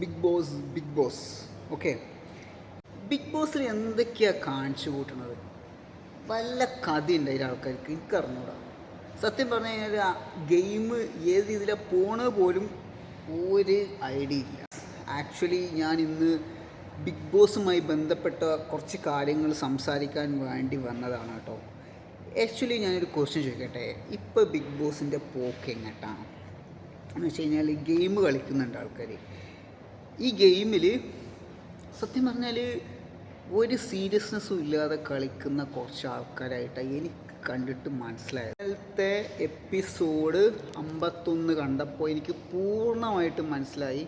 Bigg Boss Bigg Boss okay Bigg ബോസിൽ എന്തൊക്കെയാണ് കാണിച്ചു കൂട്ടുന്നത്? വല്ല കഥയുണ്ട് അതിൽ ആൾക്കാർക്ക്. എനിക്ക് അറിഞ്ഞൂടാ സത്യം പറഞ്ഞു കഴിഞ്ഞാൽ ഗെയിം ഏത് രീതിയിലാണ് പോണത് പോലും ഒരു ഐഡിയ ഇല്ല. ആക്ച്വലി ഞാൻ ഇന്ന് ബിഗ് ബോസുമായി ബന്ധപ്പെട്ട കുറച്ച് കാര്യങ്ങൾ സംസാരിക്കാൻ വേണ്ടി വന്നതാണ് കേട്ടോ. ആക്ച്വലി ഞാനൊരു ക്വസ്റ്റ്യൻ ചോദിക്കട്ടെ? ഇപ്പോൾ ബിഗ് ബോസിന്റെ പോക്ക് എങ്ങോട്ടാണ് എന്ന് വെച്ച് കഴിഞ്ഞാൽ ഗെയിം കളിക്കുന്നുണ്ട് ആൾക്കാർ ഈ ഗെയിമിൽ സത്യം പറഞ്ഞാൽ ഒരു സീരിയസ്നെസ്സും ഇല്ലാതെ കളിക്കുന്ന കുറച്ച് ആൾക്കാരായിട്ടാണ് എനിക്ക് കണ്ടിട്ട് മനസ്സിലായത്. ഇന്നലത്തെ എപ്പിസോഡ് അമ്പത്തൊന്ന് കണ്ടപ്പോൾ എനിക്ക് പൂർണമായിട്ട് മനസ്സിലായി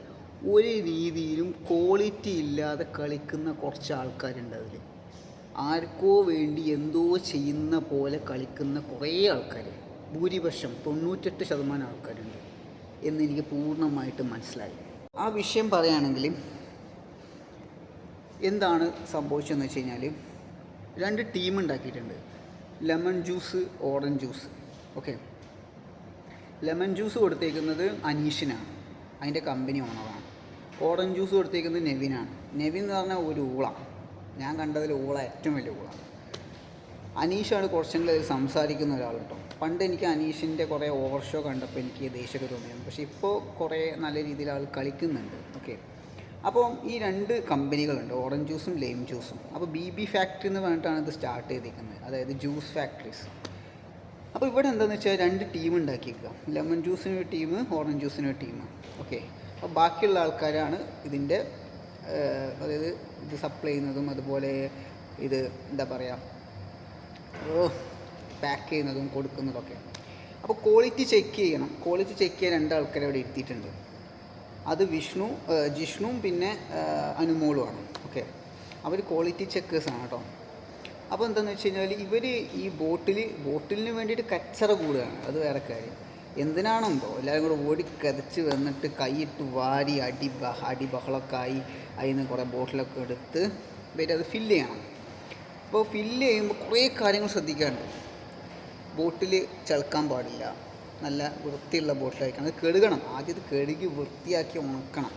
ഒരു രീതിയിലും ക്വാളിറ്റി ഇല്ലാതെ കളിക്കുന്ന കുറച്ച് ആൾക്കാരുണ്ട് അതിൽ ആർക്കോ വേണ്ടി എന്തോ ചെയ്യുന്ന പോലെ കളിക്കുന്ന കുറേ ആൾക്കാർ ഭൂരിപക്ഷം തൊണ്ണൂറ്റെട്ട് ശതമാനം ആൾക്കാരുണ്ട് എന്ന് എനിക്ക് പൂർണമായിട്ട് മനസ്സിലായി. ആ വിഷയം പറയുകയാണെങ്കിൽ എന്താണ് സംഭവിച്ചതെന്ന് വെച്ച് കഴിഞ്ഞാൽ രണ്ട് ടീം ഉണ്ടാക്കിയിട്ടുണ്ട്. Lemon juice orange juice okay lemon juice കൊടുത്തേക്കുന്നത് അനീഷിനാണ്. അതിന്റെ കമ്പനി ഓണറാണ് ഓറഞ്ച് ജ്യൂസ് കൊടുത്തേക്കുന്നത് നെവിനാണ്. നെവിൻ എന്ന് പറഞ്ഞാൽ ഒരു ഊള. ഞാൻ കണ്ടതിൽ ഊള ഏറ്റവും വലിയ ഊള. അനീഷാണ് കുറച്ചെങ്കിലും അതിൽ സംസാരിക്കുന്ന ഒരാൾ കേട്ടോ. പണ്ട് എനിക്ക് അനീഷിന്റെ കുറേ ഓവർ ഷോ കണ്ടപ്പോൾ എനിക്ക് ദേഷ്യമൊക്കെ തോന്നിയിരുന്നു. പക്ഷേ ഇപ്പോൾ കുറേ നല്ല രീതിയിൽ ആൾ കളിക്കുന്നുണ്ട്. ഓക്കെ. അപ്പോൾ ഈ രണ്ട് കമ്പനികളുണ്ട്. ഓറഞ്ച് ജ്യൂസും ലൈം ജ്യൂസും അപ്പോൾ ബി ബി ഫാക്ടറി എന്ന് പറഞ്ഞിട്ടാണ് ഇത് സ്റ്റാർട്ട് ചെയ്തിരിക്കുന്നത്. അതായത് ജ്യൂസ് ഫാക്ടറീസ് അപ്പോൾ ഇവിടെ എന്താണെന്ന് വെച്ചാൽ രണ്ട് ടീം ഉണ്ടാക്കിയേക്കുക. ലെമൺ ജ്യൂസിന് ഒരു ടീം ഓറഞ്ച് ജ്യൂസിന് ഒരു ടീം ഓക്കെ. അപ്പോൾ ബാക്കിയുള്ള ആൾക്കാരാണ് ഇതിന്റെ അതായത് ഇത് സപ്ലൈ ചെയ്യുന്നതും അതുപോലെ ഇത് എന്താ പറയുക ഓ പാക്ക് ചെയ്യുന്നതും കൊടുക്കുന്നതൊക്കെ. അപ്പോൾ ക്വാളിറ്റി ചെക്ക് ചെയ്യണം. ക്വാളിറ്റി ചെക്ക് ചെയ്യാൻ രണ്ട് ആൾക്കാരെ അവിടെ ഇരുത്തിയിട്ടുണ്ട്. അത് വിഷ്ണു ജിഷ്ണുവും പിന്നെ അനുമോളുമാണ്. ഓക്കെ അവർ ക്വാളിറ്റി ചെക്കേഴ്സാണ് കേട്ടോ. അപ്പോൾ എന്താണെന്ന് വെച്ച് കഴിഞ്ഞാൽ ഇവർ ഈ ബോട്ടിൽ ബോട്ടിലിന് വേണ്ടിയിട്ട് കച്ചറ കൂടുകയാണ്. അത് വേറെ കാര്യം. എന്തിനാണെന്തോ എല്ലാവരും കൂടെ ഓടി കതച്ച് വന്നിട്ട് കൈയിട്ട് വാരി അടി ബഹ അടി ബഹളമൊക്കെ ആയി അതിൽ നിന്ന് കുറേ ബോട്ടിലൊക്കെ എടുത്ത് അത് ഫില്ല് ചെയ്യണം. അപ്പോൾ ഫില്ല് ചെയ്യുമ്പോൾ കുറേ കാര്യങ്ങൾ ശ്രദ്ധിക്കാനുണ്ട്. ബോട്ടിൽ ചളുക്കാൻ പാടില്ല. നല്ല വൃത്തിയുള്ള ബോട്ടിലായിരിക്കണം. അത് കഴുകണം. ആദ്യം ഇത് വൃത്തിയാക്കി ഉണക്കണം.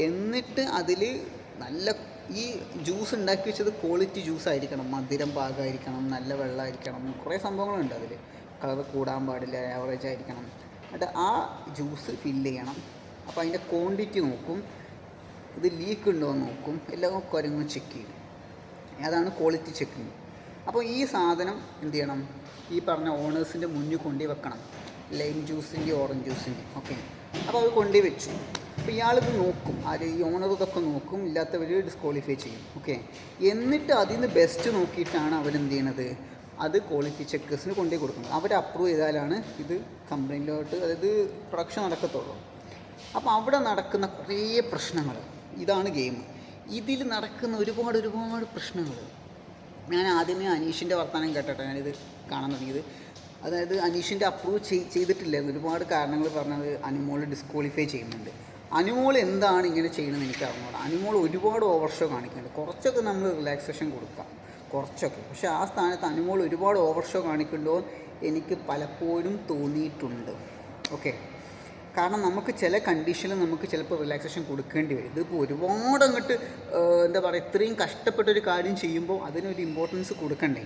എന്നിട്ട് അതിൽ നല്ല ഈ ജ്യൂസ് ഉണ്ടാക്കി വെച്ചത് ക്വാളിറ്റി ജ്യൂസ് ആയിരിക്കണം. മധുരം പാകമായിരിക്കണം. നല്ല വെള്ളമായിരിക്കണം. കുറേ സംഭവങ്ങളുണ്ട് അതിൽ കളർ കൂടാൻ പാടില്ല. ആവറേജ് ആയിരിക്കണം. എന്നിട്ട് ആ ജ്യൂസ് ഫില്ല് ചെയ്യണം. അപ്പോൾ അതിന്റെ ക്വാണ്ടിറ്റി നോക്കും. ഇത് ലീക്ക് ഉണ്ടോ എന്ന് നോക്കും. എല്ലാ കാര്യങ്ങളും ചെക്ക് ചെയ്യും. അതാണ് ക്വാളിറ്റി ചെക്കിങ് അപ്പോൾ ഈ സാധനം എന്ത് ചെയ്യണം? ഈ പറഞ്ഞ ഓണേഴ്സിന്റെ മുന്നിൽ കൊണ്ടു വെക്കണം. ലൈം ജ്യൂസിന്റെ ഓറഞ്ച് ജ്യൂസിന്റെ ഓക്കെ? അപ്പോൾ അത് കൊണ്ടു വെച്ചു. അപ്പോൾ ഇയാളിത് നോക്കും. ആര് ഈ ഓണർ ഇതൊക്കെ നോക്കും. ഇല്ലാത്തവർ ഡിസ്ക്വാളിഫൈ ചെയ്യും. ഓക്കെ? എന്നിട്ട് അതിൽ നിന്ന് ബെസ്റ്റ് നോക്കിയിട്ടാണ് അവരെന്ത് ചെയ്യണത്? അത് ക്വാളിറ്റി ചെക്കേഴ്സിന് കൊണ്ടുപോയി കൊടുക്കുന്നത്. അവർ അപ്രൂവ് ചെയ്താലാണ് ഇത് കമ്പനിയിലോട്ട് അതായത് പ്രൊഡക്ഷൻ നടക്കത്തുള്ളൂ. അപ്പോൾ അവിടെ നടക്കുന്ന കുറേ പ്രശ്നങ്ങൾ. ഇതാണ് ഗെയിം ഇതിൽ നടക്കുന്ന ഒരുപാട് ഒരുപാട് പ്രശ്നങ്ങൾ. ഞാൻ ആദ്യമേ അനീഷിന്റെ വർത്തമാനം കേട്ടോ ഞാനിത് കാണാൻ തുടങ്ങിയത്. അതായത് അനീഷിന്റെ അപ്രൂവ് ചെയ് ചെയ്തിട്ടില്ലായിരുന്നു. ഒരുപാട് കാരണങ്ങൾ പറഞ്ഞത് അനുമോൾ ഡിസ്ക്വാളിഫൈ ചെയ്യുന്നുണ്ട്. അനുമോൾ എന്താണ് ഇങ്ങനെ ചെയ്യണമെന്ന് എനിക്ക് അറിഞ്ഞോ അനുമോൾ ഒരുപാട് ഓവർ ഷോ കാണിക്കുന്നുണ്ട്. കുറച്ചൊക്കെ നമ്മൾ റിലാക്സേഷൻ കൊടുക്കാം. കുറച്ചൊക്കെ. പക്ഷേ ആ സ്ഥാനത്ത് അനുമോൾ ഒരുപാട് ഓവർ ഷോ കാണിക്കുന്നുണ്ടോ എനിക്ക് പലപ്പോഴും തോന്നിയിട്ടുണ്ട്. ഓക്കെ കാരണം നമുക്ക് ചില കണ്ടീഷനിൽ നമുക്ക് ചിലപ്പോൾ റിലാക്സേഷൻ കൊടുക്കേണ്ടി വരും. ഇതിപ്പോൾ ഒരുപാട് അങ്ങോട്ട് എന്താ പറയുക ഇത്രയും കഷ്ടപ്പെട്ടൊരു കാര്യം ചെയ്യുമ്പോൾ അതിനൊരു ഇമ്പോർട്ടൻസ് കൊടുക്കണ്ടേ?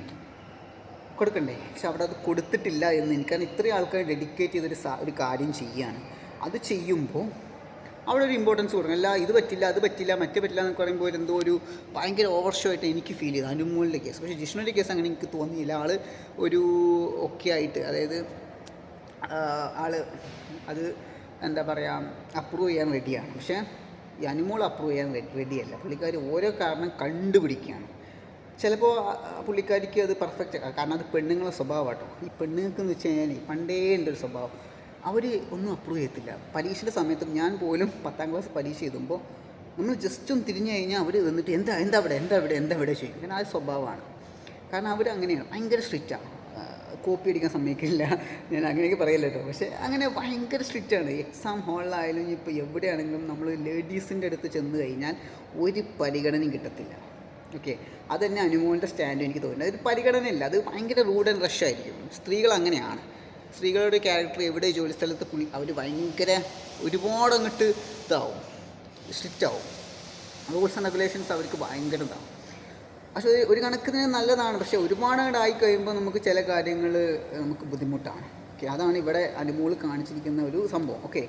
കൊടുക്കണ്ടേ? പക്ഷെ അവിടെ അത് കൊടുത്തിട്ടില്ല എന്ന് എനിക്ക് കാരണം ഇത്രയും ആൾക്കാർ ഡെഡിക്കേറ്റ് ചെയ്തൊരു ഒരു കാര്യം ചെയ്യുകയാണ് അത് ചെയ്യുമ്പോൾ അവിടെ ഒരു ഇമ്പോർട്ടൻസ് കൊടുക്കണം. അല്ല ഇത് പറ്റില്ല അത് പറ്റില്ല മറ്റേ പറ്റില്ല എന്നൊക്കെ പറയുമ്പോൾ എന്തോ ഒരു ഭയങ്കര ഓവർ ഷോ ആയിട്ട് എനിക്ക് ഫീൽ ചെയ്തു. അനുമോളിന്റെ കേസ് പക്ഷേ ജിഷ്ണുവിന്റെ കേസ് അങ്ങനെ എനിക്ക് തോന്നിയില്ല. ആൾ ഒരു ഒക്കെ ആയിട്ട് അതായത് ആൾ അത് എന്താ പറയുക അപ്രൂവ് ചെയ്യാൻ റെഡിയാണ് പക്ഷേ ഈ അനുമോൾ അപ്രൂവ് ചെയ്യാൻ റെഡിയല്ല പുള്ളിക്കാർ ഓരോ കാരണം കണ്ടുപിടിക്കുകയാണ്. ചിലപ്പോൾ പുള്ളിക്കാരിക്ക് അത് പെർഫെക്റ്റ് കാരണം അത് പെണ്ണുങ്ങളുടെ സ്വഭാവമാട്ടോ. ഈ പെണ്ണുങ്ങൾക്ക് എന്ന് വെച്ച് കഴിഞ്ഞാൽ പണ്ടേ എന്റെ ഒരു സ്വഭാവം. അവർ ഒന്നും അപ്രൂവ് ചെയ്യത്തില്ല. പരീക്ഷയുടെ സമയത്തും ഞാൻ പോലും പത്താം ക്ലാസ് പരീക്ഷ എഴുതുമ്പോൾ നമ്മൾ ജസ്റ്റ് ഒന്ന് തിരിഞ്ഞു കഴിഞ്ഞാൽ അവർ വന്നിട്ട് എന്താ എന്താ അവിടെ എന്താ അവിടെ എന്താ അവിടെ? ചെയ്യും കാരണം ആ സ്വഭാവമാണ്. കാരണം അവർ അങ്ങനെയാണ് ഭയങ്കര സ്ട്രിക്റ്റാണ് കോപ്പി അടിക്കാൻ സമ്മതിക്കില്ല. ഞാൻ അങ്ങനെയൊക്കെ പറയല്ല പക്ഷേ അങ്ങനെ ഭയങ്കര സ്ട്രിക്റ്റാണ് എക്സാം ഹാളിലായാലും ഇപ്പോൾ എവിടെയാണെങ്കിലും നമ്മൾ ലേഡീസിന്റെ അടുത്ത് ചെന്ന് കഴിഞ്ഞാൽ ഒരു പരിഗണനയും കിട്ടത്തില്ല. ഓക്കെ അത് തന്നെ അനുമോളിന്റെ സ്റ്റാൻഡ് എനിക്ക് തോന്നുന്നത് അതൊരു പരിഗണനയില്ല. അത് ഭയങ്കര റൂഡ് ആൻഡ് റഷ് ആയിരിക്കും. സ്ത്രീകൾ അങ്ങനെയാണ്. സ്ത്രീകളുടെ ക്യാരക്ടർ എവിടെ ജോലി സ്ഥലത്ത് പുള്ളി അവർ ഭയങ്കര ഒരുപാട് അങ്ങോട്ട് ഇതാവും. സ്ട്രിക്റ്റ് ആവും. റൂൾസ് ആൻഡ് റെഗുലേഷൻസ് അവർക്ക് ഭയങ്കര ഇതാവും. പക്ഷേ ഒരു- കണക്കിന് നല്ലതാണ്. പക്ഷേ ഒരുപാട് ആയി കഴിയുമ്പോൾ നമുക്ക് ചില കാര്യങ്ങൾ നമുക്ക് ബുദ്ധിമുട്ടാണ്. ഓക്കെ അതാണ് ഇവിടെ അനുമോൾ കാണിച്ചിരിക്കുന്ന ഒരു സംഭവം. ഓക്കെ.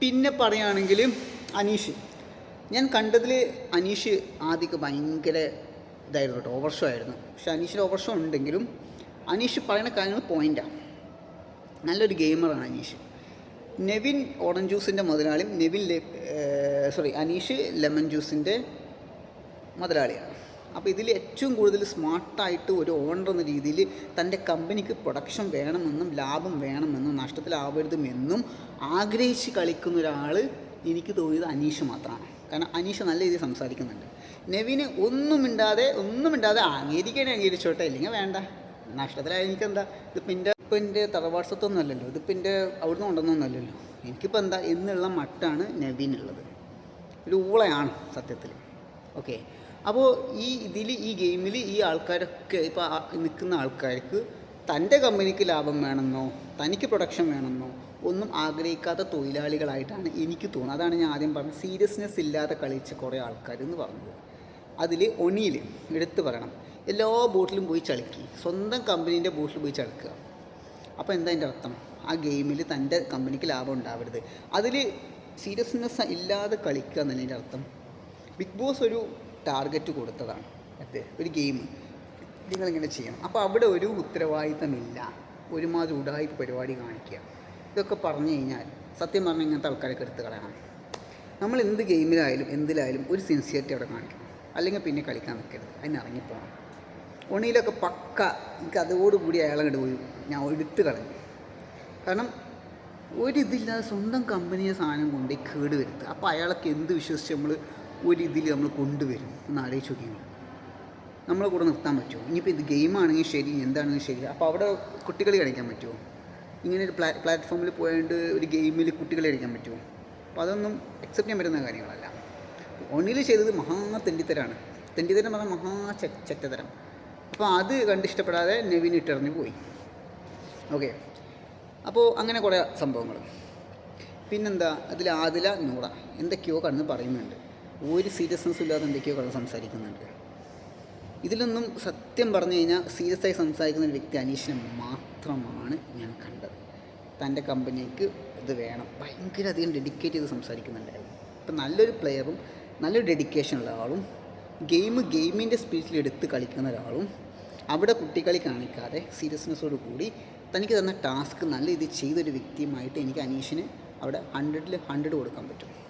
പിന്നെ പറയുകയാണെങ്കിൽ അനീഷ്. ഞാൻ കണ്ടതിൽ അനീഷ് ആദ്യമൊക്കെ ഭയങ്കര ഇതായിരുന്നു കേട്ടോ ഓവർ ഷോ ആയിരുന്നു പക്ഷെ അനീഷിന് ഓവർഷോ ഉണ്ടെങ്കിലും അനീഷ് പറയുന്ന കാര്യങ്ങൾ പോയിന്റാണ് നല്ലൊരു ഗെയിമറാണ് അനീഷ്. നെവിൻ ഓറഞ്ച് ജ്യൂസിന്റെ മുതലാളിയും നെവിൻ സോറി അനീഷ് ലെമൺ ജ്യൂസിന്റെ മുതലാളിയാണ്. അപ്പോൾ ഇതിൽ ഏറ്റവും കൂടുതൽ സ്മാർട്ടായിട്ട് ഒരു ഓണർ എന്ന രീതിയിൽ തന്റെ കമ്പനിക്ക് പ്രൊഡക്ഷൻ വേണമെന്നും ലാഭം വേണമെന്നും നഷ്ടത്തിലാവരുതുമെന്നും ആഗ്രഹിച്ച് കളിക്കുന്ന ഒരാൾ എനിക്ക് തോന്നിയത് അനീഷ് മാത്രമാണ്. കാരണം അനീഷ് നല്ല രീതിയിൽ സംസാരിക്കുന്നുണ്ട്. നെവിന് ഒന്നും മിണ്ടാതെ ഒന്നും അംഗീകരിക്കണേ അംഗീകരിച്ചോട്ടെ ഇല്ലെങ്കിൽ വേണ്ട. നഷ്ടത്തിലായ എനിക്കെന്താ? ഇതിപ്പോൾ എന്റെ ഇപ്പം എന്റെ തറവാട്സത്വമൊന്നും അല്ലല്ലോ. ഇതിപ്പോൾ എന്റെ അവിടുന്ന് കൊണ്ടുവന്നൊന്നുമല്ലല്ലോ എനിക്കിപ്പോൾ എന്താ? എന്നുള്ള മട്ടാണ് നെവിനുള്ളത്. ഒരു ഊളയാണ് സത്യത്തിൽ. ഓക്കെ. അപ്പോൾ ഈ ഇതിൽ ഈ ഗെയിമിൽ ഈ ആൾക്കാരൊക്കെ ഇപ്പോൾ നിൽക്കുന്ന ആൾക്കാർക്ക് തന്റെ കമ്പനിക്ക് ലാഭം വേണമെന്നോ തനിക്ക് പ്രൊഡക്ഷൻ വേണമെന്നോ ഒന്നും ആഗ്രഹിക്കാത്ത തൊഴിലാളികളായിട്ടാണ് എനിക്ക് തോന്നുന്നത്. അതാണ് ഞാൻ ആദ്യം പറഞ്ഞത്. സീരിയസ്നെസ് ഇല്ലാതെ കളിച്ച കുറേ ആൾക്കാർ എന്ന് പറഞ്ഞത്. അതിൽ ഒണിയിൽ എടുത്തു പറയണം. എല്ലാ ബോട്ടിലും പോയി ചളിക്കി. സ്വന്തം കമ്പനീന്റെ ബോട്ടിൽ പോയി ചളിക്കുക. അപ്പോൾ എന്താ അതിന്റെ അർത്ഥം? ആ ഗെയിമിൽ തന്റെ കമ്പനിക്ക് ലാഭം ഉണ്ടാവരുത്. അതിൽ സീരിയസ്നെസ് ഇല്ലാതെ കളിക്കുക എന്നതിന്റെ അർത്ഥം? ബിഗ് ബോസ് ഒരു ടാർഗറ്റ് കൊടുത്തതാണ്. അതെ ഒരു ഗെയിം. നിങ്ങളിങ്ങനെ ചെയ്യണം. അപ്പോൾ അവിടെ ഒരു ഉത്തരവാദിത്തമില്ല. ഒരുമാതിരി ഉടായ്പ പരിപാടി കാണിക്കുക. ഇതൊക്കെ പറഞ്ഞു കഴിഞ്ഞാൽ സത്യം പറഞ്ഞാൽ ഇങ്ങനത്തെ ആൾക്കാരൊക്കെ എടുത്ത് കളയണം. നമ്മൾ എന്ത് ഗെയിമിലായാലും എന്തിലായാലും ഒരു സിൻസിയറിറ്റി അവിടെ കാണിക്കണം. അല്ലെങ്കിൽ പിന്നെ കളിക്കാൻ നിൽക്കരുത്. അതിനിറങ്ങിപ്പോകണം ഒണിയിലൊക്കെ പക്ക എനിക്ക് അതോടുകൂടി അയാളെ കണ്ടു പോയി. ഞാൻ എടുത്ത് കളഞ്ഞു. കാരണം ഒരിതില്ലാതെ സ്വന്തം കമ്പനിയെ സാധനം കൊണ്ട് കേട് വരുത്തുക അപ്പോൾ അയാളൊക്കെ എന്ത് വിശ്വസിച്ച് നമ്മൾ ഒരിതിൽ നമ്മൾ കൊണ്ടുവരും. എന്ന് ആലോചിച്ച് നോക്കിയാൽ നമ്മളെ കൂടെ നിർത്താൻ പറ്റുമോ? ഇനിയിപ്പോൾ ഇത് ഗെയിമാണെങ്കിൽ ശരി എന്താണെങ്കിലും ശരി. അപ്പോൾ അവിടെ കുട്ടികൾ കളിക്കാൻ പറ്റുമോ? ഇങ്ങനെ ഒരു പ്ലാ പ്ലാറ്റ്ഫോമിൽ പോയതുകൊണ്ട് ഒരു ഗെയിമിൽ കുട്ടികൾ കളിക്കാൻ പറ്റുമോ? അപ്പോൾ അതൊന്നും അക്സെപ്റ്റ് ചെയ്യാൻ പറ്റുന്ന കാര്യങ്ങളല്ല. ഓൺലൈനിൽ ചെയ്തത് മഹാ തെണ്ടിത്തരാണ്. തെണ്ടിത്തരം പറഞ്ഞാൽ മഹാ ചെറ്റത്തരം അപ്പോൾ അത് കണ്ടിഷ്ടപ്പെടാതെ നെവിൻ ഇട്ടെറിഞ്ഞ് പോയി. ഓക്കെ. അപ്പോൾ അങ്ങനെ കുറേ സംഭവങ്ങൾ പിന്നെന്താ? അതിൽ ആദില നൂറ. എന്തൊക്കെയോ കണ്ണ് പറയുന്നുണ്ട്. ഒരു സീരിയസ്നെസ് ഇല്ലാതെ എന്തൊക്കെയോ കടന്ന് സംസാരിക്കുന്നുണ്ട്. ഇതിലൊന്നും സത്യം പറഞ്ഞു കഴിഞ്ഞാൽ സീരിയസ് ആയി സംസാരിക്കുന്ന വ്യക്തി അനീഷിനെ മാത്രമാണ് ഞാൻ കണ്ടത്. തന്റെ കമ്പനിക്ക് ഇത് വേണം. ഭയങ്കര അധികം ഡെഡിക്കേറ്റ് ചെയ്ത് സംസാരിക്കുന്നുണ്ടായിരുന്നു. ഇപ്പം നല്ലൊരു പ്ലെയറും നല്ലൊരു ഡെഡിക്കേഷൻ ഉള്ള ആളും ഗെയിം ഗെയിമിന്റെ സ്പീഡിൽ എടുത്ത് കളിക്കുന്ന ഒരാളും അവിടെ കുട്ടിക്കളി കാണിക്കാതെ സീരിയസ്നെസ്സോട് കൂടി തനിക്ക് തന്ന ടാസ്ക് നല്ല രീതിയിൽ ചെയ്തൊരു വ്യക്തിയുമായിട്ട് എനിക്ക് അനീഷിന് അവിടെ ഹൺഡ്രഡിൽ ഹൺഡ്രഡ് കൊടുക്കാൻ പറ്റും.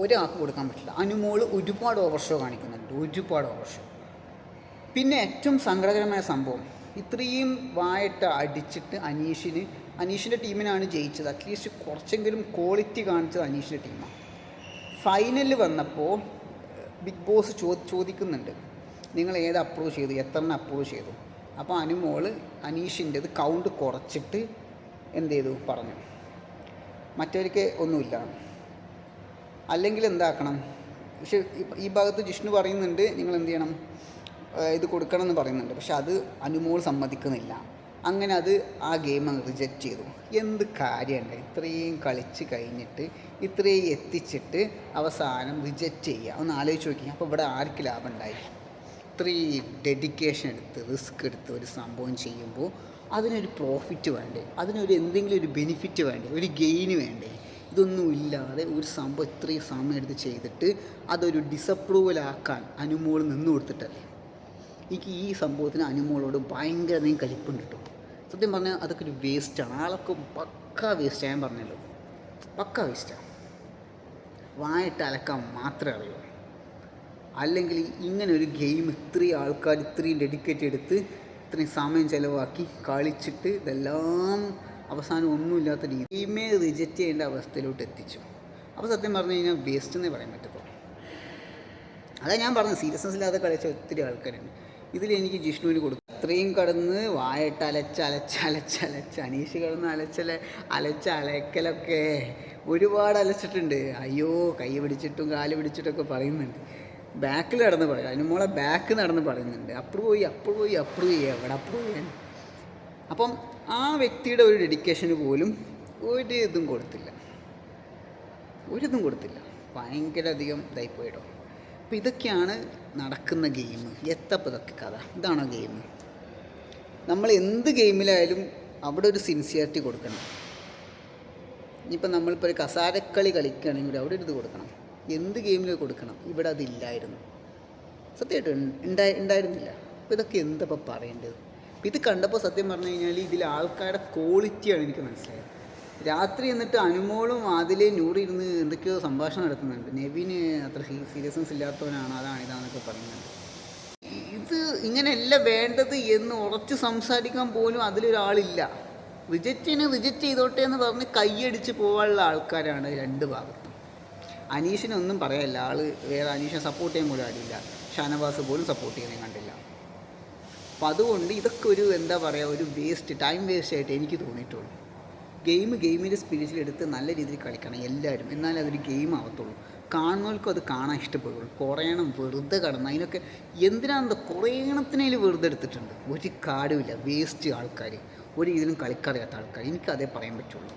ഒരാൾക്ക് കൊടുക്കാൻ പറ്റില്ല. അനുമോൾ ഒരുപാട് ഓവർ ഷോ കാണിക്കുന്നുണ്ട്. ഒരുപാട് ഓവർ ഷോ പിന്നെ ഏറ്റവും സങ്കടകരമായ സംഭവം ഇത്രയും വായിട്ട് അടിച്ചിട്ട് അനീഷിന് അനീഷിന്റെ ടീമിനാണ് ജയിച്ചത്. അറ്റ്ലീസ്റ്റ് കുറച്ചെങ്കിലും ക്വാളിറ്റി കാണിച്ചത് അനീഷിന്റെ ടീമാണ് ഫൈനലിൽ വന്നപ്പോൾ ബിഗ് ബോസ് ചോ ചോദിക്കുന്നുണ്ട്. നിങ്ങൾ ഏത് അപ്രൂവ് ചെയ്തു? എത്രണ്ണം അപ്രൂവ് ചെയ്തു? അപ്പോൾ അനുമോൾ അനീഷിന്റെത് കൗണ്ട് കുറച്ചിട്ട് എന്ത് ചെയ്തു? പറഞ്ഞു. മറ്റവർക്ക് ഒന്നുമില്ല. അല്ലെങ്കിൽ എന്താക്കണം? പക്ഷെ ഈ- ഭാഗത്ത് ജിഷ്ണു പറയുന്നുണ്ട് നിങ്ങൾ എന്ത് ചെയ്യണം? ഇത് കൊടുക്കണം എന്ന് പറയുന്നുണ്ട്. പക്ഷെ അത് അനുമോൾ സമ്മതിക്കുന്നില്ല. അങ്ങനെ അത് ആ ഗെയിം അങ്ങ് റിജക്റ്റ് ചെയ്തു. എന്ത് കാര്യമുണ്ട് ഇത്രയും കളിച്ച് കഴിഞ്ഞിട്ട് ഇത്രയും എത്തിച്ചിട്ട് അവസാനം റിജക്റ്റ് ചെയ്യുക. ഒന്ന് ആലോചിച്ച് നോക്കി അപ്പോൾ ഇവിടെ ആർക്ക് ലാഭം ഉണ്ടായി? ഇത്രയും ഡെഡിക്കേഷൻ എടുത്ത് റിസ്ക് എടുത്ത് ഒരു സംഭവം ചെയ്യുമ്പോൾ അതിനൊരു പ്രോഫിറ്റ് വേണ്ടേ? അതിനൊരു എന്തെങ്കിലും ഒരു ബെനിഫിറ്റ് വേണ്ടേ? ഒരു ഗെയിന് വേണ്ടേ? ഇതൊന്നും ഇല്ലാതെ ഒരു സംഭവം ഇത്രയും സമയം എടുത്ത് ചെയ്തിട്ട് അതൊരു ഡിസപ്രൂവലാക്കാൻ അനുമോൾ നിന്ന് കൊടുത്തിട്ടല്ലേ എനിക്ക് ഈ സംഭവത്തിന് അനുമോളോട് ഭയങ്കര അധികം കലിപ്പുണ്ട് കേട്ടോ. സത്യം പറഞ്ഞാൽ അതൊക്കെ ഒരു വേസ്റ്റാണ് ആളൊക്കെ പക്ക വേസ്റ്റാണ് ഞാൻ പറഞ്ഞല്ലോ. പക്ക വേസ്റ്റാണ് വായിട്ട് അലക്കാൻ മാത്രമേ അറിയൂ. അല്ലെങ്കിൽ ഇങ്ങനെ ഒരു ഗെയിം ഇത്രയും ആൾക്കാർ ഇത്രയും ഡെഡിക്കേറ്റ് എടുത്ത് ഇത്രയും സമയം ചിലവാക്കി കളിച്ചിട്ട് ഇതെല്ലാം അവസാനം ഒന്നുമില്ലാത്ത രീതി. ഗെയിമേ റിജക്റ്റ് ചെയ്യേണ്ട അവസ്ഥയിലോട്ട് എത്തിച്ചു. അപ്പോൾ സത്യം പറഞ്ഞു കഴിഞ്ഞാൽ വേസ്റ്റ് എന്നേ പറയാൻ പറ്റത്തുള്ളൂ. അതാ ഞാൻ പറഞ്ഞത്. സീരിയസ്നെസ് ഇല്ലാതെ കളിച്ച ഒത്തിരി ആൾക്കാരുണ്ട്. ഇതിൽ എനിക്ക് ജിഷ്ണുവിന് കൊടുക്കും അത്രയും കടന്ന് വായിട്ട് അലച്ച് അലച്ച് അലച്ച് അലച്ച് അനീഷ് കടന്ന് അലച്ചല അലച്ച അലക്കലൊക്കെ ഒരുപാട് അലച്ചിട്ടുണ്ട്. അയ്യോ കൈ പിടിച്ചിട്ടും കാൽ പിടിച്ചിട്ടൊക്കെ പറയുന്നുണ്ട്. ബാക്കിൽ നടന്ന് പറയും മോളെ ബാക്ക് നടന്ന് പറയുന്നുണ്ട്. അപ്രൂവ് പോയി അപ്രൂവ് പോയി അപ്രൂവ് ചെയ്യുക എവിടെ അപ്രൂവ് ചെയ്യാൻ അപ്പം ആ വ്യക്തിയുടെ ഒരു ഡെഡിക്കേഷന് പോലും ഒരു ഇതും കൊടുത്തില്ല. ഒരിതും കൊടുത്തില്ല. ഭയങ്കര അധികം ഇതായിപ്പോയിട്ടോ അപ്പോൾ ഇതൊക്കെയാണ് നടക്കുന്ന ഗെയിം എത്തപ്പോൾ ഇതൊക്കെ കഥ. ഇതാണോ ഗെയിം നമ്മൾ എന്ത് ഗെയിമിലായാലും അവിടെ ഒരു സിൻസിയറിറ്റി കൊടുക്കണം. ഇനിയിപ്പോൾ നമ്മളിപ്പോൾ ഒരു കസാരക്കളി കളിക്കുകയാണെങ്കിൽ അവിടെ ഒരു ഇത് കൊടുക്കണം. എന്ത് ഗെയിമിൽ കൊടുക്കണം? ഇവിടെ അതില്ലായിരുന്നു. സത്യമായിട്ടും ഉണ്ടായി ഉണ്ടായിരുന്നില്ല അപ്പോൾ ഇതൊക്കെ എന്തപ്പോൾ പറയേണ്ടത്? ഇത് കണ്ടപ്പോൾ സത്യം പറഞ്ഞു കഴിഞ്ഞാൽ ഇതിൽ ആൾക്കാരുടെ ക്വാളിറ്റിയാണ് എനിക്ക് മനസ്സിലായത്. രാത്രി എന്നിട്ട് അനുമോളും അതിലെ നൂറി ഇരുന്ന് എന്തൊക്കെയോ സംഭാഷണം നടത്തുന്നുണ്ട്. നെവിന് അത്ര സീരിയസ്നെസ് ഇല്ലാത്തവനാണ് അതാണ് ഇതാണെന്നൊക്കെ പറയുന്നുണ്ട്. ഇത് ഇങ്ങനെയല്ല വേണ്ടത് എന്ന് ഉറച്ച് സംസാരിക്കാൻ പോലും അതിലൊരാളില്ല. റിജക്റ്റിന് റിജക്റ്റ് ചെയ്തോട്ടെ എന്ന് പറഞ്ഞ് കൈയടിച്ച് പോകാനുള്ള ആൾക്കാരാണ് രണ്ട് ഭാഗത്തും. അനീഷിനൊന്നും പറയാനില്ല ആൾ വേറെ അനീഷിനെ സപ്പോർട്ട് ചെയ്യാൻ പോലും ആരുമില്ല. ഷാനവാസ് പോലും സപ്പോർട്ട് ചെയ്യുന്നത് കണ്ടില്ല. അപ്പം അതുകൊണ്ട് ഇതൊക്കെ ഒരു എന്താ പറയുക ഒരു വേസ്റ്റ് ടൈം വേസ്റ്റ് ആയിട്ട് എനിക്ക് തോന്നിയിട്ടുള്ളൂ. ഗെയിം ഗെയിമിന്റെ സ്പിരിറ്റിൽ എടുത്ത് നല്ല രീതിയിൽ കളിക്കണം എല്ലാവരും. എന്നാലേ അതൊരു ഗെയിം ആവത്തുള്ളൂ. കാണുന്നവർക്കും അത് കാണാൻ ഇഷ്ടപ്പെടുള്ളൂ. കുറയണം വെറുതെ കടന്ന് അതിനൊക്കെ എന്തിനാണെന്തോ കുറേണത്തിനതിൽ വെറുതെ എടുത്തിട്ടുണ്ട്. ഒരു കാടുമില്ല വേസ്റ്റ് ആൾക്കാർ ഒരു രീതിയിലും കളിക്കറിയാത്ത ആൾക്കാർ എനിക്കതേ പറയാൻ പറ്റുള്ളൂ.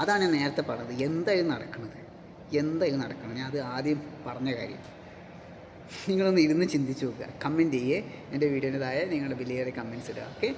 അതാണ് ഞാൻ നേരത്തെ പറഞ്ഞത്. എന്തായാലും നടക്കുന്നത് എന്തായാലും നടക്കണം. ഞാൻ അത് ആദ്യം പറഞ്ഞ കാര്യം. നിങ്ങളൊന്ന് ഇരുന്ന് ചിന്തിച്ച് നോക്കുക. കമന്റ് ചെയ്യേ. എന്റെ വീഡിയോന്റെതായ നിങ്ങളുടെ വിലയേറെ കമന്റ്സ് ഇടുക. ഓക്കെ